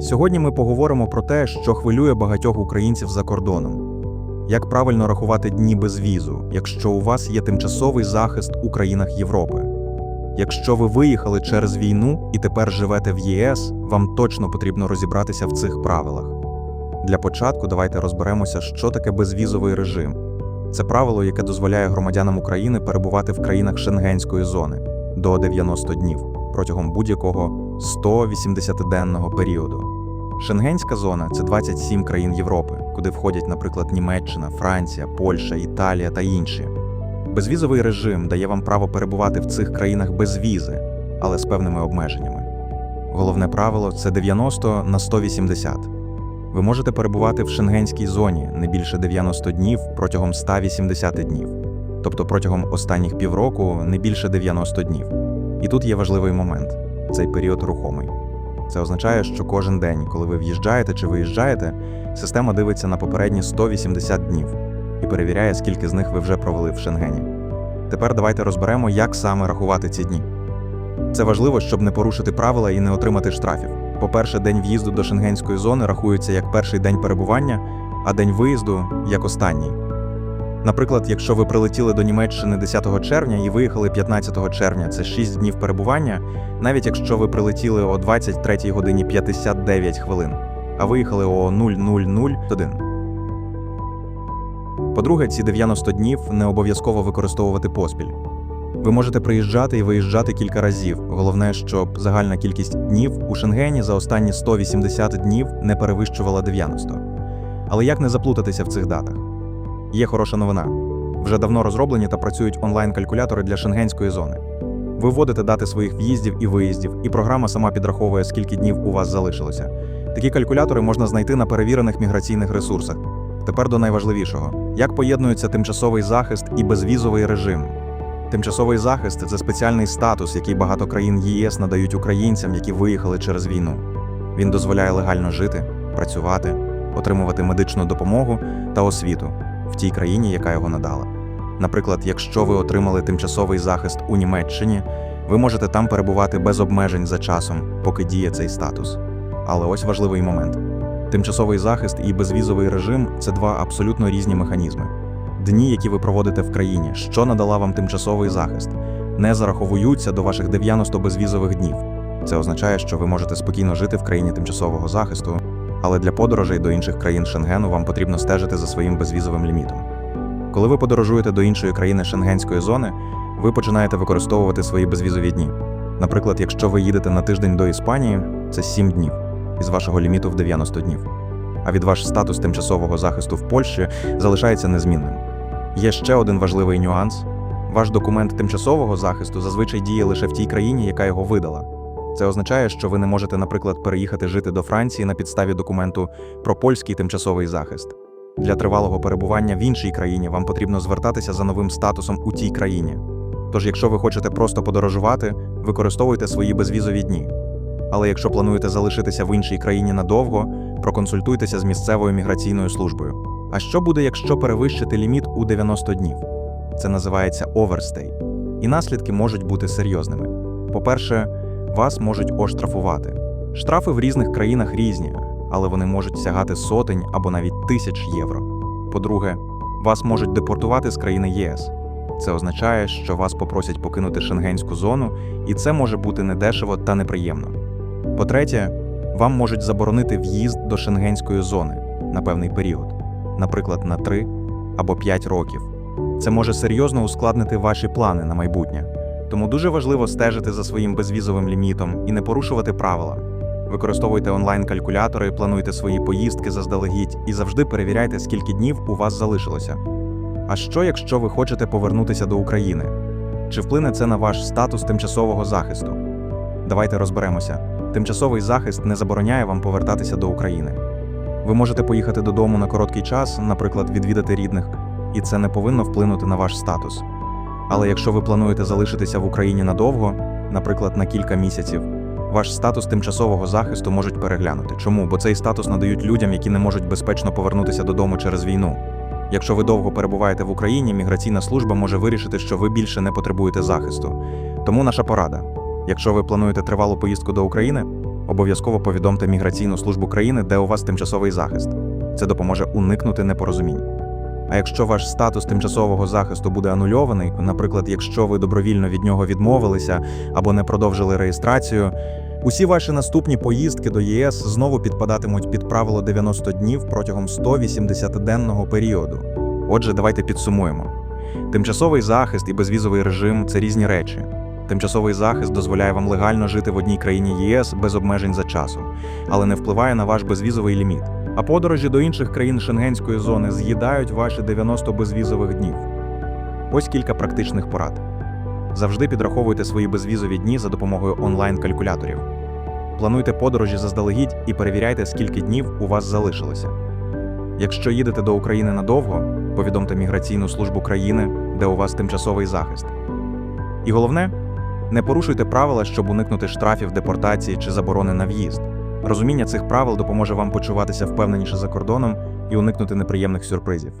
Сьогодні ми поговоримо про те, що хвилює багатьох українців за кордоном. Як правильно рахувати дні без візу, якщо у вас є тимчасовий захист у країнах Європи? Якщо ви виїхали через війну і тепер живете в ЄС, вам точно потрібно розібратися в цих правилах. Для початку давайте розберемося, що таке безвізовий режим. Це правило, яке дозволяє громадянам України перебувати в країнах Шенгенської зони до 90 днів протягом будь-якого 180-денного періоду. Шенгенська зона це 27 країн Європи, куди входять, наприклад, Німеччина, Франція, Польща, Італія та інші. Безвізовий режим дає вам право перебувати в цих країнах без візи, але з певними обмеженнями. Головне правило це 90 на 180. Ви можете перебувати в шенгенській зоні не більше 90 днів протягом 180 днів, тобто протягом останніх півроку не більше 90 днів. І тут є важливий момент цей період рухомий. Це означає, що кожен день, коли ви в'їжджаєте чи виїжджаєте, система дивиться на попередні 180 днів і перевіряє, скільки з них ви вже провели в Шенгені. Тепер давайте розберемо, як саме рахувати ці дні. Це важливо, щоб не порушити правила і не отримати штрафів. По-перше, день в'їзду до шенгенської зони рахується як перший день перебування, а день виїзду як останній. Наприклад, якщо ви прилетіли до Німеччини 10 червня і виїхали 15 червня, це 6 днів перебування, навіть якщо ви прилетіли о 23 годині 59 хвилин, а виїхали о 0001. По-друге, ці 90 днів не обов'язково використовувати поспіль. Ви можете приїжджати і виїжджати кілька разів. Головне, щоб загальна кількість днів у Шенгені за останні 180 днів не перевищувала 90. Але як не заплутатися в цих датах? Є хороша новина. Вже давно розроблені та працюють онлайн-калькулятори для шенгенської зони. Ви вводите дати своїх в'їздів і виїздів, і програма сама підраховує, скільки днів у вас залишилося. Такі калькулятори можна знайти на перевірених міграційних ресурсах. Тепер до найважливішого: як поєднується тимчасовий захист і безвізовий режим. Тимчасовий захист це спеціальний статус, який багато країн ЄС надають українцям, які виїхали через війну. Він дозволяє легально жити, працювати, отримувати медичну допомогу та освіту в тій країні, яка його надала. Наприклад, якщо ви отримали тимчасовий захист у Німеччині, ви можете там перебувати без обмежень за часом, поки діє цей статус. Але ось важливий момент: тимчасовий захист і безвізовий режим це два абсолютно різні механізми. Дні, які ви проводите в країні, що надала вам тимчасовий захист, не зараховуються до ваших 90 безвізових днів. Це означає, що ви можете спокійно жити в країні тимчасового захисту, але для подорожей до інших країн Шенгену вам потрібно стежити за своїм безвізовим лімітом. Коли ви подорожуєте до іншої країни Шенгенської зони, ви починаєте використовувати свої безвізові дні. Наприклад, якщо ви їдете на тиждень до Іспанії, це 7 днів із вашого ліміту в 90 днів. А від ваш статус тимчасового захисту в Польщі залишається незмінним. Є ще один важливий нюанс: ваш документ тимчасового захисту зазвичай діє лише в тій країні, яка його видала. Це означає, що ви не можете, наприклад, переїхати жити до Франції на підставі документу про польський тимчасовий захист. Для тривалого перебування в іншій країні вам потрібно звертатися за новим статусом у тій країні. Тож, якщо ви хочете просто подорожувати, використовуйте свої безвізові дні. Але якщо плануєте залишитися в іншій країні надовго, проконсультуйтеся з місцевою міграційною службою. А що буде, якщо перевищити ліміт у 90 днів? Це називається оверстей. І наслідки можуть бути серйозними. По-перше, вас можуть оштрафувати. Штрафи в різних країнах різні, але вони можуть сягати сотень або навіть тисяч євро. По-друге, вас можуть депортувати з країни ЄС. Це означає, що вас попросять покинути шенгенську зону, і це може бути недешево та неприємно. По-третє, вам можуть заборонити в'їзд до шенгенської зони на певний період, наприклад, на 3 або 5 років. Це може серйозно ускладнити ваші плани на майбутнє. Тому дуже важливо стежити за своїм безвізовим лімітом і не порушувати правила. Використовуйте онлайн-калькулятори, плануйте свої поїздки заздалегідь і завжди перевіряйте, скільки днів у вас залишилося. А що, якщо ви хочете повернутися до України? Чи вплине це на ваш статус тимчасового захисту? Давайте розберемося. Тимчасовий захист не забороняє вам повертатися до України. Ви можете поїхати додому на короткий час, наприклад, відвідати рідних, і це не повинно вплинути на ваш статус. Але якщо ви плануєте залишитися в Україні надовго, наприклад, на кілька місяців, ваш статус тимчасового захисту можуть переглянути. Чому? Бо цей статус надають людям, які не можуть безпечно повернутися додому через війну. Якщо ви довго перебуваєте в Україні, міграційна служба може вирішити, що ви більше не потребуєте захисту. Тому наша порада: якщо ви плануєте тривалу поїздку до України, обов'язково повідомте міграційну службу країни, де у вас тимчасовий захист. Це допоможе уникнути непорозумінь. А якщо ваш статус тимчасового захисту буде анульований, наприклад, якщо ви добровільно від нього відмовилися або не продовжили реєстрацію, усі ваші наступні поїздки до ЄС знову підпадатимуть під правило 90 днів протягом 180-денного періоду. Отже, давайте підсумуємо. Тимчасовий захист і безвізовий режим це різні речі. Тимчасовий захист дозволяє вам легально жити в одній країні ЄС без обмежень за часом, але не впливає на ваш безвізовий ліміт. А подорожі до інших країн шенгенської зони з'їдають ваші 90 безвізових днів. Ось кілька практичних порад. Завжди підраховуйте свої безвізові дні за допомогою онлайн-калькуляторів. Плануйте подорожі заздалегідь і перевіряйте, скільки днів у вас залишилося. Якщо їдете до України надовго, повідомте міграційну службу країни, де у вас тимчасовий захист. І головне, не порушуйте правила, щоб уникнути штрафів, депортації чи заборони на в'їзд. Розуміння цих правил допоможе вам почуватися впевненіше за кордоном і уникнути неприємних сюрпризів.